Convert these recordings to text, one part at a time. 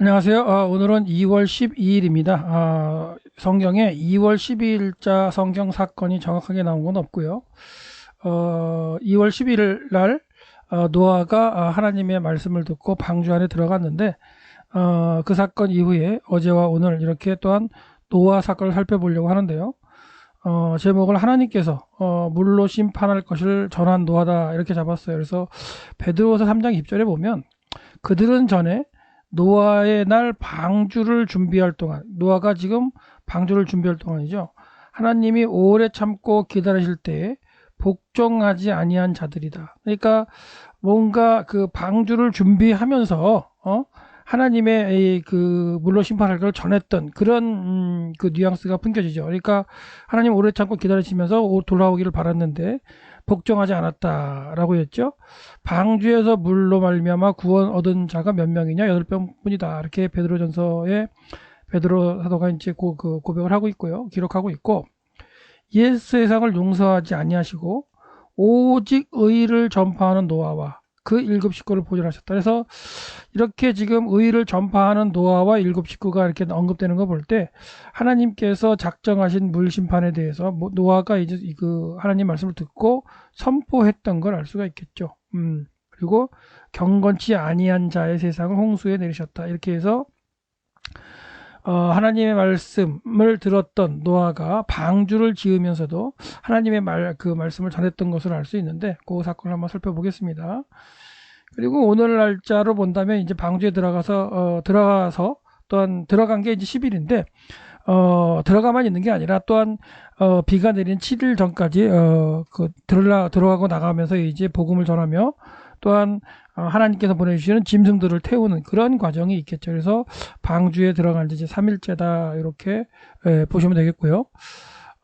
안녕하세요. 어, 오늘은 2월 12일입니다. 어, 성경에 2월 12일자 성경 사건이 정확하게 나온 건 없고요. 어, 2월 12일 날 어, 노아가 어, 하나님의 말씀을 듣고 방주 안에 들어갔는데 어, 그 사건 이후에 어제와 오늘 이렇게 또한 노아 사건을 살펴보려고 하는데요. 어, 제목을 하나님께서 어, 물로 심판할 것을 전한 노아다 이렇게 잡았어요. 그래서 베드로서 3장 2절에 보면 그들은 전에 노아의 날 방주를 준비할 동안 노아가 지금 방주를 준비할 동안이죠. 하나님이 오래 참고 기다리실 때에 복종하지 아니한 자들이다. 그러니까 뭔가 그 방주를 준비하면서 어? 하나님의 그 물로 심판할 걸 전했던 그런 음, 그 뉘앙스가 풍겨지죠. 그러니까 하나님 오래 참고 기다리시면서 돌아오기를 바랐는데 복종하지 않았다라고 했죠. 방주에서 물로 말미암아 구원 얻은 자가 몇 명이냐? 여덟 명뿐이다. 이렇게 베드로전서에 베드로 사도가 이제 고, 그 고백을 하고 있고요. 기록하고 있고 옛 세상을 용서하지 아니하시고 오직 의를 전파하는 노아와 그 일곱 식구를 보존하셨다. 그래서 이렇게 지금 의를 전파하는 노아와 일곱 식구가 이렇게 언급되는 거 볼 때 하나님께서 작정하신 물 심판에 대해서 뭐 노아가 이제 그 하나님 말씀을 듣고 선포했던 걸 알 수가 있겠죠. 음. 그리고 경건치 아니한 자의 세상을 홍수에 내리셨다. 이렇게 해서 어, 하나님의 말씀을 들었던 노아가 방주를 지으면서도 하나님의 말, 그 말씀을 전했던 것을 알 수 있는데 그 사건을 한번 살펴보겠습니다. 그리고 오늘 날짜로 본다면 이제 방주에 들어가서 어, 들어가서 또한 들어간 게 이제 10일인데 어, 들어가만 있는 게 아니라 또한 어, 비가 내린 7일 전까지 어, 그 들어가 들어가고 나가면서 이제 복음을 전하며 또한 어, 하나님께서 보내주시는 짐승들을 태우는 그런 과정이 있겠죠. 그래서 방주에 들어간 지 이제 3일째다 이렇게 예, 보시면 되겠고요.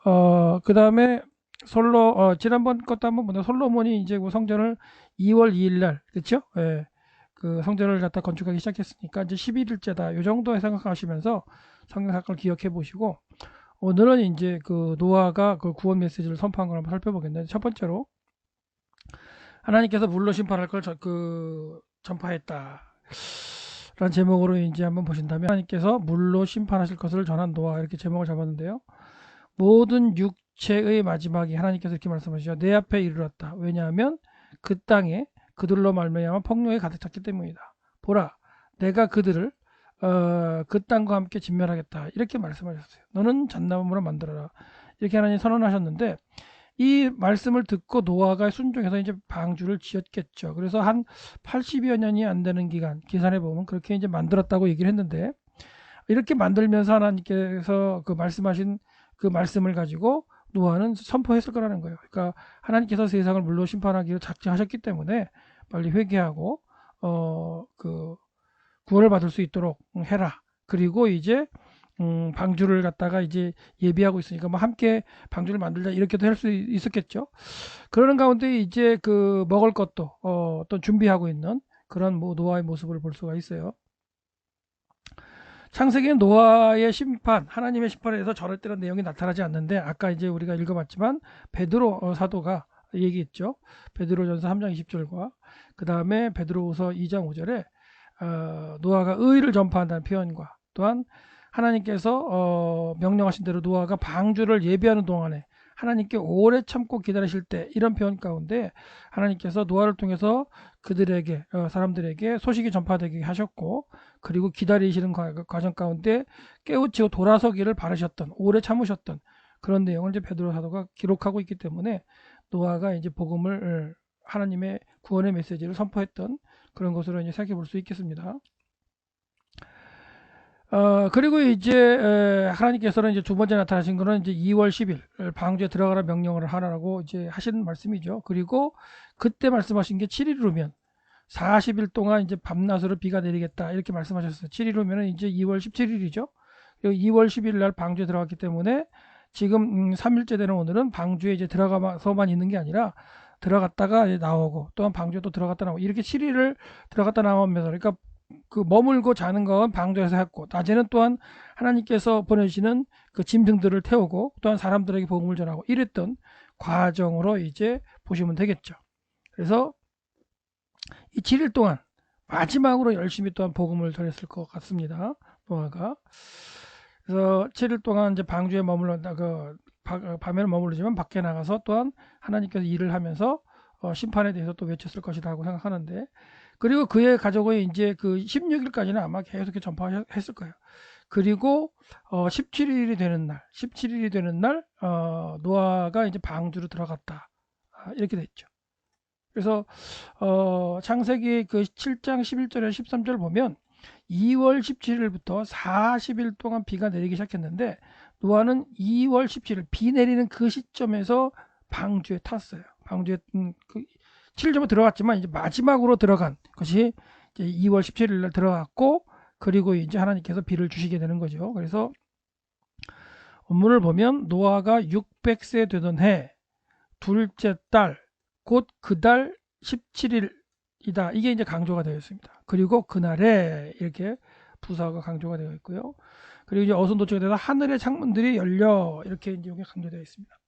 어, 그 다음에 솔로 어, 지난번 것도 한번 보면 솔로몬이 이제 그 성전을 2월 2일 날 그렇죠? 예. 그 성전을 갖다 건축하기 시작했으니까 이제 11일째다. 이 정도 생각하시면서 성경 사건을 기억해 보시고 오늘은 이제 그 노아가 그 구원 메시지를 선포한 걸 한번 살펴보겠는데 첫 번째로 하나님께서 물로 심판할 걸그 전파했다. 라는 제목으로 이제 한번 보신다면 하나님께서 물로 심판하실 것을 전한 노아 이렇게 제목을 잡았는데요. 모든 육체의 마지막이 하나님께서 이렇게 말씀하시죠. 내 앞에 이르렀다. 왜냐하면 그 땅에 그들로 말미암아 폭력이 가득 찼기 때문이다. 보라, 내가 그들을 어, 그 땅과 함께 진멸하겠다. 이렇게 말씀하셨어요. 너는 잣나무로 만들어라. 이렇게 하나님 선언하셨는데 이 말씀을 듣고 노아가 순종해서 이제 방주를 지었겠죠. 그래서 한 80여 년이 안 되는 기간 계산해 보면 그렇게 이제 만들었다고 얘기를 했는데 이렇게 만들면서 하나님께서 그 말씀하신 그 말씀을 가지고 노아는 선포했을 거라는 거예요. 그러니까 하나님께서 세상을 물로 심판하기로 작정하셨기 때문에 빨리 회개하고 어 그 구원을 받을 수 있도록 해라. 그리고 이제 음, 방주를 갖다가 이제 예비하고 있으니까 뭐 함께 방주를 만들자 이렇게도 할 수 있었겠죠. 그러는 가운데 이제 그 먹을 것도 어, 떤 준비하고 있는 그런 뭐 노아의 모습을 볼 수가 있어요. 창세기 노아의 심판, 하나님의 심판에 대해서 저럴 때는 내용이 나타나지 않는데 아까 이제 우리가 읽어봤지만 베드로 어, 사도가 얘기했죠. 베드로전서 3장 20절과 그 다음에 베드로후서 2장 5절에 어, 노아가 의를 전파한다는 표현과 또한 하나님께서 어, 명령하신 대로 노아가 방주를 예비하는 동안에 하나님께 오래 참고 기다리실 때 이런 표현 가운데 하나님께서 노아를 통해서 그들에게 어, 사람들에게 소식이 전파되게 하셨고 그리고 기다리시는 과정 가운데 깨우치고 돌아서기를 바라셨던 오래 참으셨던 그런 내용을 이제 베드로 사도가 기록하고 있기 때문에 노아가 이제 복음을 하나님의 구원의 메시지를 선포했던 그런 것으로 이제 생각해 볼 수 있겠습니다. 어, 그리고 이제 에, 하나님께서는 이제 두 번째 나타나신 거는 이제 2월 10일 방주에 들어가라 명령을 하라고 이제 하신 말씀이죠. 그리고 그때 말씀하신 게 7일 후면 40일 동안 이제 밤낮으로 비가 내리겠다 이렇게 말씀하셨어요. 7일 후면은 이제 2월 17일이죠. 2월 10일 날 방주에 들어갔기 때문에 지금 음, 3일째 되는 오늘은 방주에 이제 들어가서만 있는 게 아니라 들어갔다가 나오고 또한 방주에 또 들어갔다 나오고 이렇게 7일을 들어갔다 나오면서 그러니까 그 머물고 자는 건 방도에서 했고 낮에는 또한 하나님께서 보내주시는 그 짐승들을 태우고 또한 사람들에게 복음을 전하고 이랬던 과정으로 이제 보시면 되겠죠. 그래서 이 7일 동안 마지막으로 열심히 또한 복음을 전했을 것 같습니다. 노아가. 그래서 7일 동안 이제 방주에 머물렀다, 그, 밤에 머무르지만 밖에 나가서 또한 하나님께서 일을 하면서 어, 심판에 대해서 또 외쳤을 것이라고 생각하는데 그리고 그의 가족은 이제 그 16일까지는 아마 계속 전파했을 거예요. 그리고 어 17일이 되는 날, 17일이 되는 날 어, 노아가 이제 방주로 들어갔다. 아, 이렇게 됐죠. 그래서 어, 창세기 그 7장 11절에 13절 보면 2월 17일부터 40일 동안 비가 내리기 시작했는데 노아는 2월 17일 비 내리는 그 시점에서 방주에 탔어요. 방주에 음, 그 7점에 들어갔지만 이제 마지막으로 들어간 것이 이제 2월 17일 날 들어갔고 그리고 이제 하나님께서 비를 주시게 되는 거죠. 그래서 원문을 보면 노아가 600세 되던 해 둘째 달 곧 그 달 17일이다. 이게 이제 강조가 되어 있습니다. 그리고 그날에 이렇게 부사가 강조가 되어 있고요. 그리고 이제 어선 도착에 대해서 하늘의 창문들이 열려 이렇게 이제 여기 강조되어 있습니다.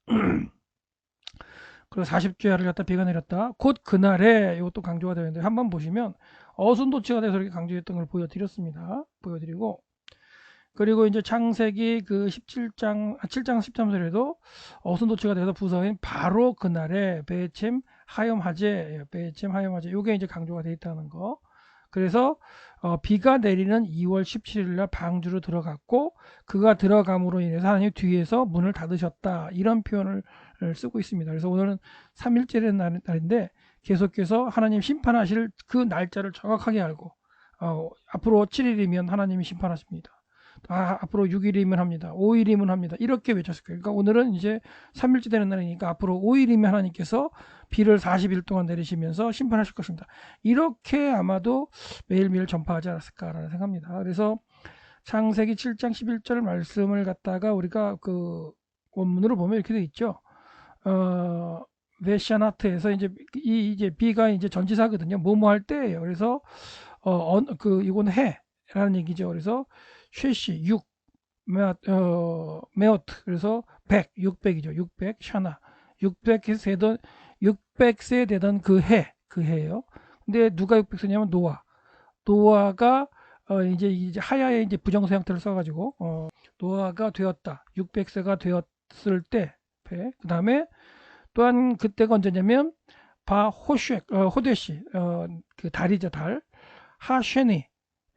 그리고 40주야를 갖다 비가 내렸다. 곧 그날에 이것도 강조가 되어 있는데 한번 보시면 어순도치가 돼서 이렇게 강조했던 걸 보여드렸습니다. 보여드리고 그리고 이제 창세기 그 17장 7장 13절에도 어순도치가 돼서 부서인 바로 그날에 베침 하염하제 베침 하염하제 요게 이제 강조가 되어 있다는 거. 그래서 어, 비가 내리는 2월 17일 날 방주로 들어갔고 그가 들어감으로 인해서 하나님 뒤에서 문을 닫으셨다 이런 표현을 쓰고 있습니다. 그래서 오늘은 3일째 날, 날인데 계속해서 하나님 심판하실 그 날짜를 정확하게 알고 어, 앞으로 7일이면 하나님이 심판하십니다. 아, 앞으로 6일이면 합니다. 5일이면 합니다. 이렇게 외쳤을 거예요. 그러니까 오늘은 이제 3일째 되는 날이니까 앞으로 5일이면 하나님께서 비를 40일 동안 내리시면서 심판하실 것입니다. 이렇게 아마도 매일매일 전파하지 않았을까라는 생각합니다. 그래서 창세기 7장 11절 말씀을 갖다가 우리가 그 원문으로 보면 이렇게 돼 있죠. 어, 베샤나트에서 이제 이 이제 비가 이제 전지사거든요. 뭐뭐 할 때예요. 그래서 어, 그 이건 해라는 얘기죠. 그래서 쉐시 6 메어트, 그래서 100 600이죠. 600 샤나 600세 되던 600세 되던 그 해, 그 해예요. 근데 누가 600세냐면 노아. 노아가 어, 이제 이제 하야에 이제 부정사 형태를 써가지고 어, 노아가 되었다. 600세가 되었을 때, 그 다음에 또한 그때가 언제냐면 바 호슈 어, 호데시 어, 그 달이죠 달 하쉐니.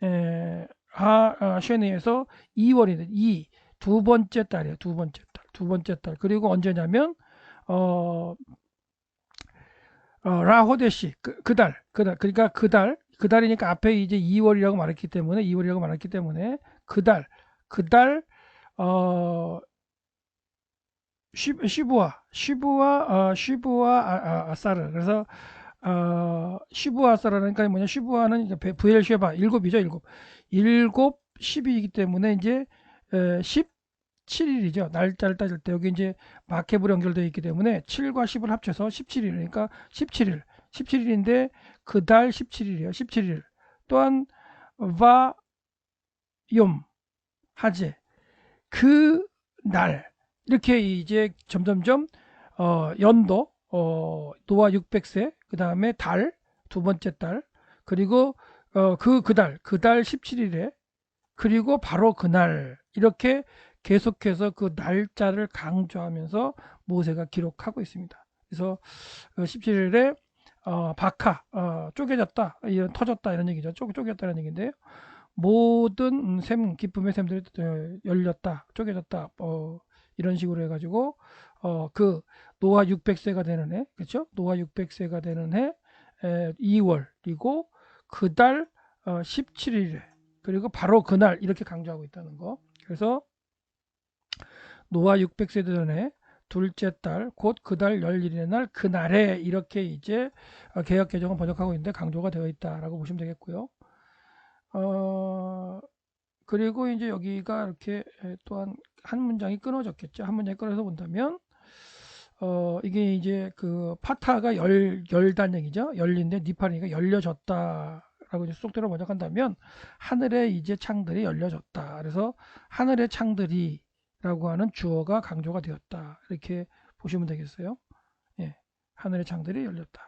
에, 하쉐니에서 2월이 2두 번째 달이에요. 두 번째 달 두 번째 달. 그리고 언제냐면 어, 어 라호데시 그, 그 달, 그 달, 그러니까 그 달, 그 달이니까 앞에 이제 2월이라고 말했기 때문에 2월이라고 말했기 때문에 그 달, 그 달, 어 시부아, 시부아, 어, 시부아 아, 아, 아 사르. 그래서 어, 시부아 아사르니까 뭐냐? 시부아는 부엘 쉐바 일곱이죠, 일곱. 일곱 10이기 때문에 이제 에, 17일이죠. 날짜를 따질 때 여기 이제 마케브로 연결되어 있기 때문에 7과 10을 합쳐서 17일이니까 17일. 17일인데 그 달 17일이에요. 17일. 또한 바욤 하제 그 날 이렇게 이제 점점점 어, 연도 어, 노아 600세 그 다음에 달 두 번째 달 그리고 어, 그 그달 그달 17일에 그리고 바로 그날 이렇게 계속해서 그 날짜를 강조하면서 모세가 기록하고 있습니다. 그래서 17일에 어, 어, 바카 어, 쪼개졌다 이런 터졌다 이런 얘기죠. 쪼, 쪼개졌다는 얘기인데요. 모든 샘 기쁨의 샘들이 어, 열렸다 쪼개졌다 어, 이런 식으로 해가지고 어 그 노아 600세가 되는 해 그렇죠 노아 600세가 되는 해 에, 2월이고 그달 어, 17일에 그리고 바로 그날 이렇게 강조하고 있다는 거 그래서 노아 600세 되는 해 둘째 달, 곧 그달 열일의 날, 그날에 이렇게 이제 어, 개혁 개정을 번역하고 있는데 강조가 되어 있다라고 보시면 되겠고요. 어, 그리고 이제 여기가 이렇게 또한 한 문장이 끊어졌겠죠. 한 문장이 끊어서 본다면 어 이게 이제 그 파타가 열 열단 얘기죠. 열린데 니파리가 열려졌다라고 이제 속대로 번역한다면 하늘의 이제 창들이 열려졌다. 그래서 하늘의 창들이라고 하는 주어가 강조가 되었다. 이렇게 보시면 되겠어요. 예. 하늘의 창들이 열렸다.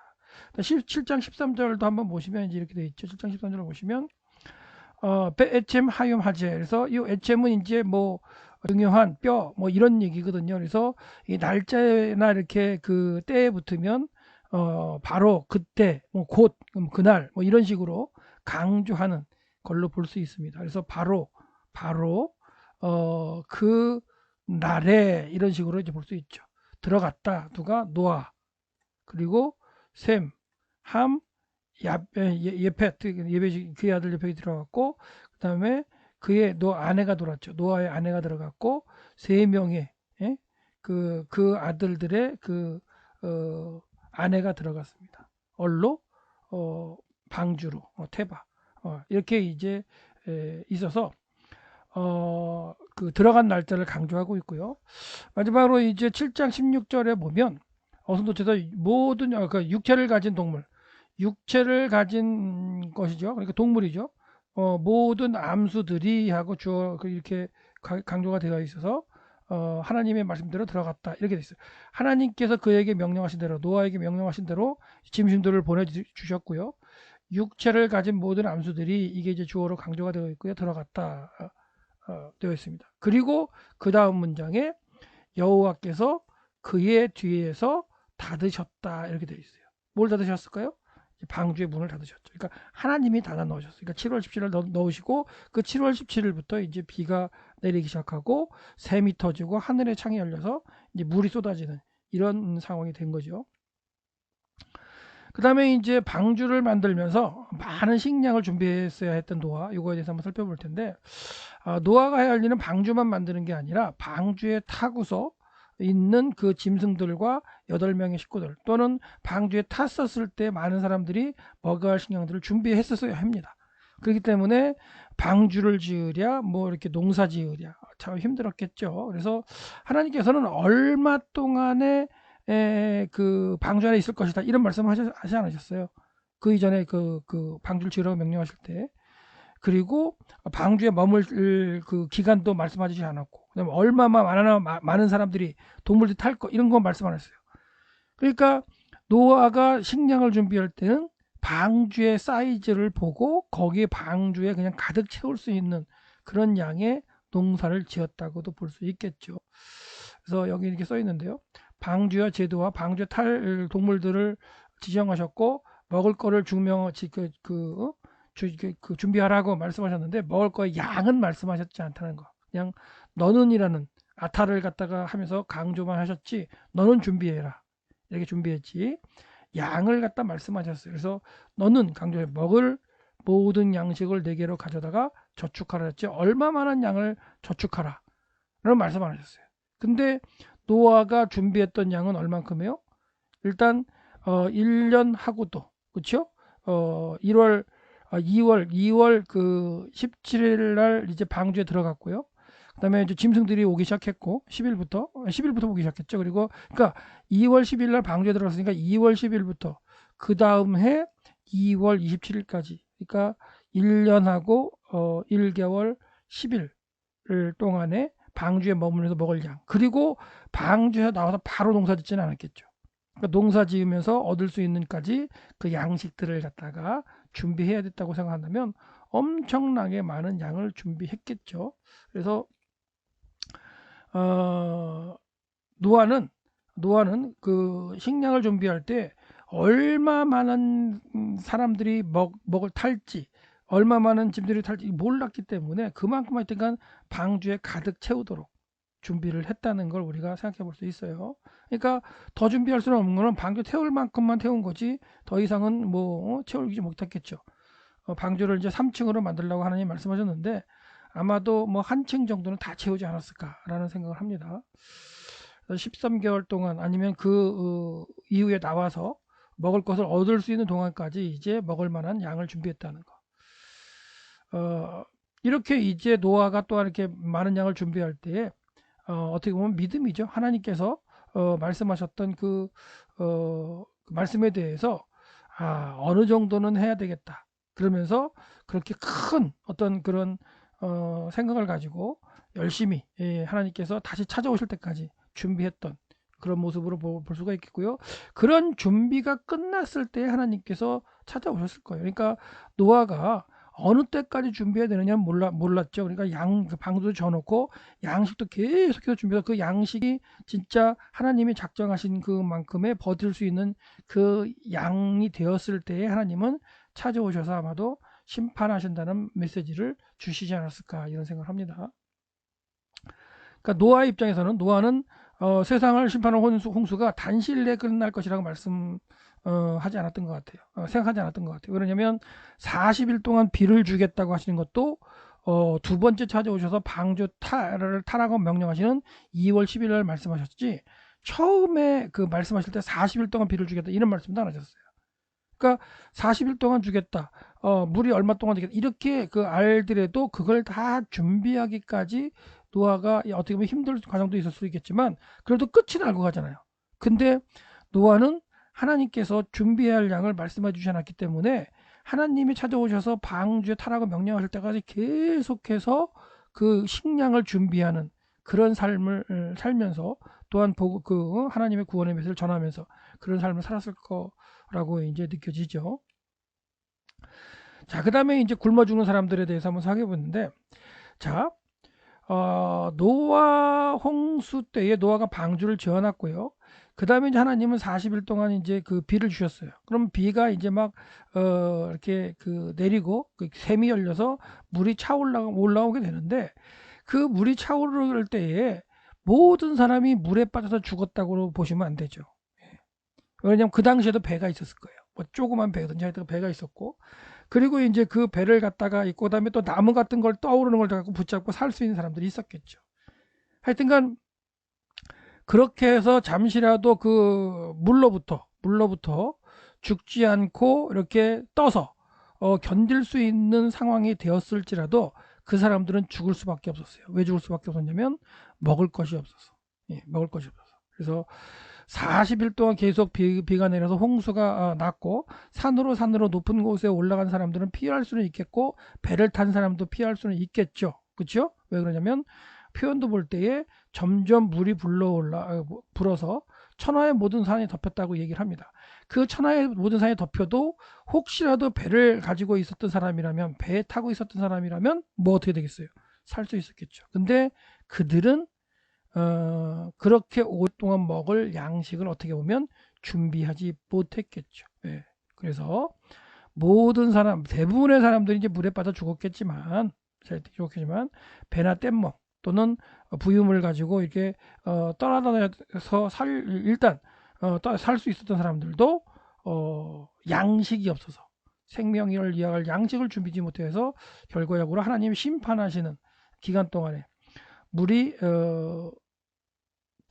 17장 13절도 한번 보시면 이제 이렇게 되어 있죠. 7장 13절을 보시면 어, 에쳔 하욤 하제. 그래서 이 에쳔은 이제 뭐 중요한 뼈 뭐 이런 얘기거든요. 그래서 이 날짜나 이렇게 그 때에 붙으면 어 바로 그때 뭐곧 그날 뭐 이런 식으로 강조하는 걸로 볼 수 있습니다. 그래서 바로 바로 어 그 날에 이런 식으로 이제 볼 수 있죠. 들어갔다 누가 노아 그리고 셈, 함, 예펫 예배 그의 아들 예펫이 들어갔고 그 다음에 그의 노 아내가 돌았죠. 노아의 아내가 들어갔고 세 명의 예? 그, 그 아들들의 그 어, 아내가 들어갔습니다. 얼로 어, 방주로 어, 태바 어, 이렇게 이제 에, 있어서 어, 그 들어간 날짜를 강조하고 있고요. 마지막으로 이제 7장 16절에 보면 어선도체에서 모든 어, 그 육체를 가진 동물, 육체를 가진 것이죠. 그러니까 동물이죠. 어, 모든 암수들이 하고 주어 그 이렇게 강조가 되어 있어서 어, 하나님의 말씀대로 들어갔다 이렇게 돼 있어요. 하나님께서 그에게 명령하신 대로 노아에게 명령하신 대로 짐승들을 보내주셨고요. 육체를 가진 모든 암수들이 이게 이제 주어로 강조가 되어 있고요. 들어갔다 어, 어 되어 있습니다. 그리고 그 다음 문장에 여호와께서 그의 뒤에서 닫으셨다 이렇게 되어 있어요. 뭘 닫으셨을까요? 방주의 문을 닫으셨죠. 그러니까 하나님이 닫아 넣으셨어요. 그러니까 7월 17일 넣으시고 그 7월 17일부터 이제 비가 내리기 시작하고 샘이 터지고 하늘의 창이 열려서 이제 물이 쏟아지는 이런 상황이 된 거죠. 그 다음에 이제 방주를 만들면서 많은 식량을 준비했어야 했던 노아 이거에 대해서 한번 살펴볼 텐데 아, 노아가 해야 할 일은 방주만 만드는 게 아니라 방주에 타고서 있는 그 짐승들과 8명의 식구들 또는 방주에 탔었을 때 많은 사람들이 먹어야 할 식량들을 준비했었어야 합니다. 그렇기 때문에 방주를 지으랴 뭐 이렇게 농사 지으랴 참 힘들었겠죠. 그래서 하나님께서는 얼마 동안에 에, 그 방주 안에 있을 것이다 이런 말씀을 하시, 하지 않으셨어요. 그 이전에 그, 그 방주를 지으라고 명령하실 때 그리고 방주에 머물 그 기간도 말씀하지 않았고 그다음에 얼마나 많은, 많은 사람들이 동물들이 탈거 이런 건 말씀 안 했어요. 그러니까 노아가 식량을 준비할 때는 방주의 사이즈를 보고 거기에 방주에 그냥 가득 채울 수 있는 그런 양의 농사를 지었다고도 볼 수 있겠죠. 그래서 여기 이렇게 써 있는데요. 방주와 제도와 방주 탈 동물들을 지정하셨고 먹을 거를 증명 그, 그 어? 주, 그, 그 준비하라고 말씀하셨는데 먹을 거의 양은 말씀하셨지 않다는 거. 그냥 너는이라는 아타를 갖다가 하면서 강조만 하셨지 너는 준비해라. 이렇게 준비했지. 양을 갖다 말씀하셨어요. 그래서 너는 강조해 먹을 모든 양식을 네 개로 가져다가 저축하라 했지. 얼마만한 양을 저축하라. 라는 말씀 안 하셨어요. 근데 노아가 준비했던 양은 얼만큼이요? 일단 어 1년 하고도 그렇죠? 어 1월 아, 2월 2월 그 17일 날 이제 방주에 들어갔고요. 그다음에 이제 짐승들이 오기 시작했고 10일부터 10일부터 오기 시작했죠. 그리고 그러니까 2월 10일 날 방주에 들어갔으니까 2월 10일부터 그 다음 해 2월 27일까지 그러니까 1년하고 어 1개월 10일 동안에 방주에 머물면서 먹을 양 그리고 방주에 나와서 바로 농사 짓지는 않았겠죠. 그러니까 농사 지으면서 얻을 수 있는까지 그 양식들을 갖다가 준비해야 됐다고 생각한다면 엄청나게 많은 양을 준비했겠죠. 그래서 어, 노아는 노아는 그 식량을 준비할 때 얼마 많은 사람들이 먹, 먹을 탈지 얼마 많은 짐들이 탈지 몰랐기 때문에 그만큼 하여튼간 방주에 가득 채우도록 준비를 했다는 걸 우리가 생각해 볼 수 있어요. 그러니까 더 준비할 수는 없는 거는 방주 태울 만큼만 태운 거지 더 이상은 뭐 어, 채우지 못했겠죠. 어, 방주를 이제 3층으로 만들라고 하나님 말씀하셨는데 아마도 뭐 한 층 정도는 다 채우지 않았을까라는 생각을 합니다. 13개월 동안 아니면 그 어, 이후에 나와서 먹을 것을 얻을 수 있는 동안까지 이제 먹을 만한 양을 준비했다는 거. 어, 이렇게 이제 노아가 또 이렇게 많은 양을 준비할 때 어, 어떻게 보면 믿음이죠. 하나님께서 어, 말씀하셨던 그, 어, 그 말씀에 대해서 아, 어느 정도는 해야 되겠다. 그러면서 그렇게 큰 어떤 그런 어, 생각을 가지고 열심히 예, 하나님께서 다시 찾아오실 때까지 준비했던 그런 모습으로 보- 볼 수가 있겠고요. 그런 준비가 끝났을 때 하나님께서 찾아오셨을 거예요. 그러니까 노아가 어느 때까지 준비해야 되느냐 몰라 몰랐죠. 그러니까 양그 방도 져놓고 양식도 계속해서 준비해서 그 양식이 진짜 하나님이 작정하신 그만큼의 버틸 수 있는 그 양이 되었을 때에 하나님은 찾아오셔서 아마도 심판하신다는 메시지를 주시지 않았을까 이런 생각을 합니다. 그러니까 노아 입장에서는 노아는 어, 세상을 심판하는 홍수, 홍수 가 단시일 내에 끝날 것이라고 말씀 어, 하지 않았던 것 같아요. 어, 생각하지 않았던 것 같아요. 왜냐하면 40일 동안 비를 주겠다고 하시는 것도 어, 두 번째 찾아오셔서 방주 타를 타라고 명령하시는 2월 10일 날 말씀하셨지 처음에 그 말씀하실 때 40일 동안 비를 주겠다 이런 말씀도 안 하셨어요. 그러니까 40일 동안 주겠다. 어, 물이 얼마 동안 되겠다. 이렇게 그 알더라도 그걸 다 준비하기까지 노아가 어떻게 보면 힘들 과정도 있을 수 있겠지만 그래도 끝이 날고 가잖아요. 근데 노아는 하나님께서 준비할 양을 말씀해 주지 않았기 때문에 하나님이 찾아오셔서 방주에 타라고 명령하실 때까지 계속해서 그 식량을 준비하는 그런 삶을 어, 살면서 또한 보고 그 하나님의 구원의 메시지를 전하면서 그런 삶을 살았을 거 라고 이제 느껴지죠. 자, 그 다음에 이제 굶어 죽는 사람들에 대해서 한번 생각해 보는데, 자, 어, 노아 홍수 때에 노아가 방주를 지어 놨고요. 그 다음에 이제 하나님은 40일 동안 이제 그 비를 주셨어요. 그럼 비가 이제 막, 어, 이렇게 그 내리고 그 샘이 열려서 물이 차올라, 올라오게 되는데 그 물이 차오를 때에 모든 사람이 물에 빠져서 죽었다고 보시면 안 되죠. 예. 왜냐면 그 당시에도 배가 있었을 거예요. 뭐 조그만 배든지 하여튼 배가 있었고 그리고 이제 그 배를 갖다가 있고 그다음에 또 나무 같은 걸 떠오르는 걸 갖고 붙잡고 살 수 있는 사람들이 있었겠죠. 하여튼간 그렇게 해서 잠시라도 그 물로부터 물로부터 죽지 않고 이렇게 떠서 어, 견딜 수 있는 상황이 되었을지라도 그 사람들은 죽을 수밖에 없었어요. 왜 죽을 수밖에 없었냐면 먹을 것이 없어서. 예, 먹을 것이 없어서. 그래서 40일 동안 계속 비, 비가 내려서 홍수가 어, 났고 산으로 산으로 높은 곳에 올라간 사람들은 피할 수는 있겠고 배를 탄 사람도 피할 수는 있겠죠. 그렇죠? 왜 그러냐면 표현도 볼 때에 점점 물이 불러올라 어, 불어서 천하의 모든 산이 덮였다고 얘기를 합니다. 그 천하의 모든 산이 덮여도 혹시라도 배를 가지고 있었던 사람이라면 배에 타고 있었던 사람이라면 뭐 어떻게 되겠어요? 살 수 있었겠죠. 근데 그들은 어, 그렇게 오랫동안 먹을 양식을 어떻게 보면 준비하지 못했겠죠. 예. 그래서 모든 사람, 대부분의 사람들이 이제 물에 빠져 죽었겠지만, 죽었겠지만, 배나 뗏목 또는 부유물 가지고 이렇게 어, 떠나다녀서 살, 일단 어, 살 수 있었던 사람들도 어, 양식이 없어서 생명을 이어갈 양식을 준비지 못해서 결과적으로 하나님이 심판하시는 기간 동안에 물이 어,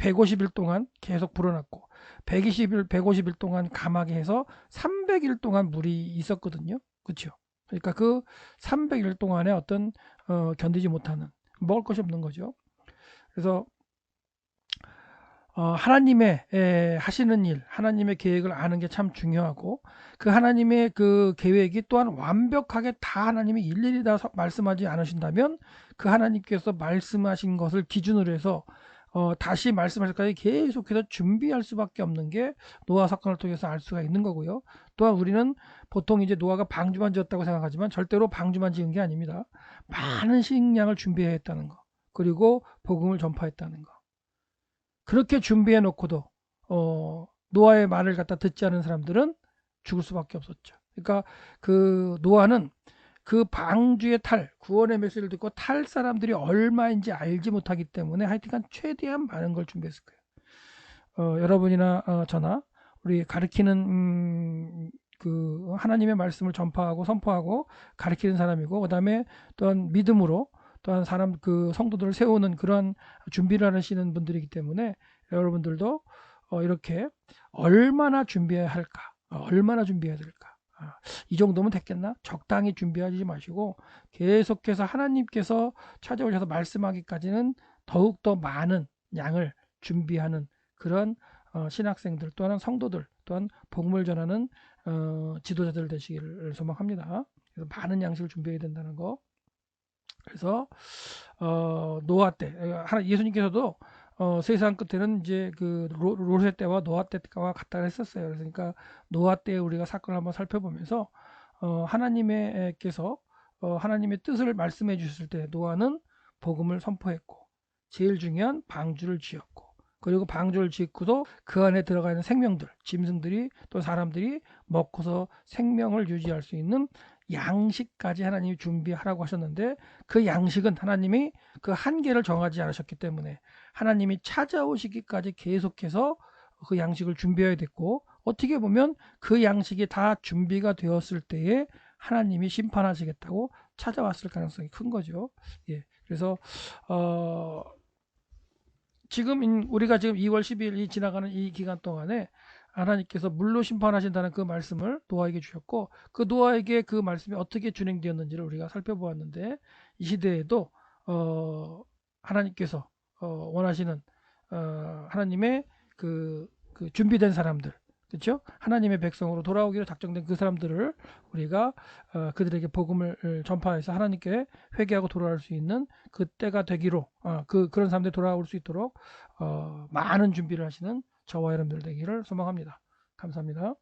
150일 동안 계속 불어났고 120일 150일 동안 감하게 해서 300일 동안 물이 있었거든요. 그렇죠? 그러니까 그 300일 동안에 어떤 어, 견디지 못하는 먹을 것이 없는 거죠. 그래서 어, 하나님의 에, 하시는 일, 하나님의 계획을 아는 게 참 중요하고 그 하나님의 그 계획이 또한 완벽하게 다 하나님이 일일이 다 말씀하지 않으신다면 그 하나님께서 말씀하신 것을 기준으로 해서 어, 다시 말씀하실까지 계속해서 준비할 수밖에 없는 게 노아 사건을 통해서 알 수가 있는 거고요. 또한 우리는 보통 이제 노아가 방주만 지었다고 생각하지만 절대로 방주만 지은 게 아닙니다. 많은 식량을 준비했다는 거. 그리고 복음을 전파했다는 거. 그렇게 준비해 놓고도 어, 노아의 말을 갖다 듣지 않은 사람들은 죽을 수밖에 없었죠. 그러니까 그 노아는 그 방주의 탈, 구원의 메시지를 듣고 탈 사람들이 얼마인지 알지 못하기 때문에 하여튼간 최대한 많은 걸 준비했을 거예요. 어, 여러분이나 어, 저나 우리 가르치는 음, 그 하나님의 말씀을 전파하고 선포하고 가르치는 사람이고 그다음에 또한 믿음으로 또한 사람 그 성도들을 세우는 그런 준비를 하시는 분들이기 때문에 여러분들도 어, 이렇게 얼마나 준비해야 할까, 어, 얼마나 준비해야 될까. 아, 이 정도면 됐겠나? 적당히 준비하지 마시고 계속해서 하나님께서 찾아오셔서 말씀하기까지는 더욱더 많은 양을 준비하는 그런 어, 신학생들 또한 성도들 또한 복음을 전하는 어, 지도자들 되시기를 소망합니다. 그래서 많은 양식을 준비해야 된다는 거. 그래서 어, 노아 때 하나 예수님께서도 어, 세상 끝에는 이제 그 로, 롯의 때와 노아 때가 같다 했었어요. 그러니까 노아 때 우리가 사건을 한번 살펴보면서 어, 하나님의께서 어, 하나님의 뜻을 말씀해 주셨을 때 노아는 복음을 선포했고 제일 중요한 방주를 지었고 그리고 방주를 짓고도 그 안에 들어가 있는 생명들, 짐승들이 또 사람들이 먹고서 생명을 유지할 수 있는 양식까지 하나님이 준비하라고 하셨는데 그 양식은 하나님이 그 한계를 정하지 않으셨기 때문에 하나님이 찾아오시기까지 계속해서 그 양식을 준비해야 됐고 어떻게 보면 그 양식이 다 준비가 되었을 때에 하나님이 심판하시겠다고 찾아왔을 가능성이 큰 거죠. 예. 그래서 어 지금 우리가 지금 2월 10일이 지나가는 이 기간 동안에 하나님께서 물로 심판하신다는 그 말씀을 노아에게 주셨고 그 노아에게 그 말씀이 어떻게 진행되었는지를 우리가 살펴보았는데 이 시대에도 어 하나님께서 어 원하시는 어 하나님의 그, 그 준비된 사람들 그렇죠? 하나님의 백성으로 돌아오기로 작정된 그 사람들을 우리가 어, 그들에게 복음을 전파해서 하나님께 회개하고 돌아올 수 있는 그 때가 되기로 어, 그 그런 사람들이 돌아올 수 있도록 어, 많은 준비를 하시는 저와 여러분들 되기를 소망합니다. 감사합니다.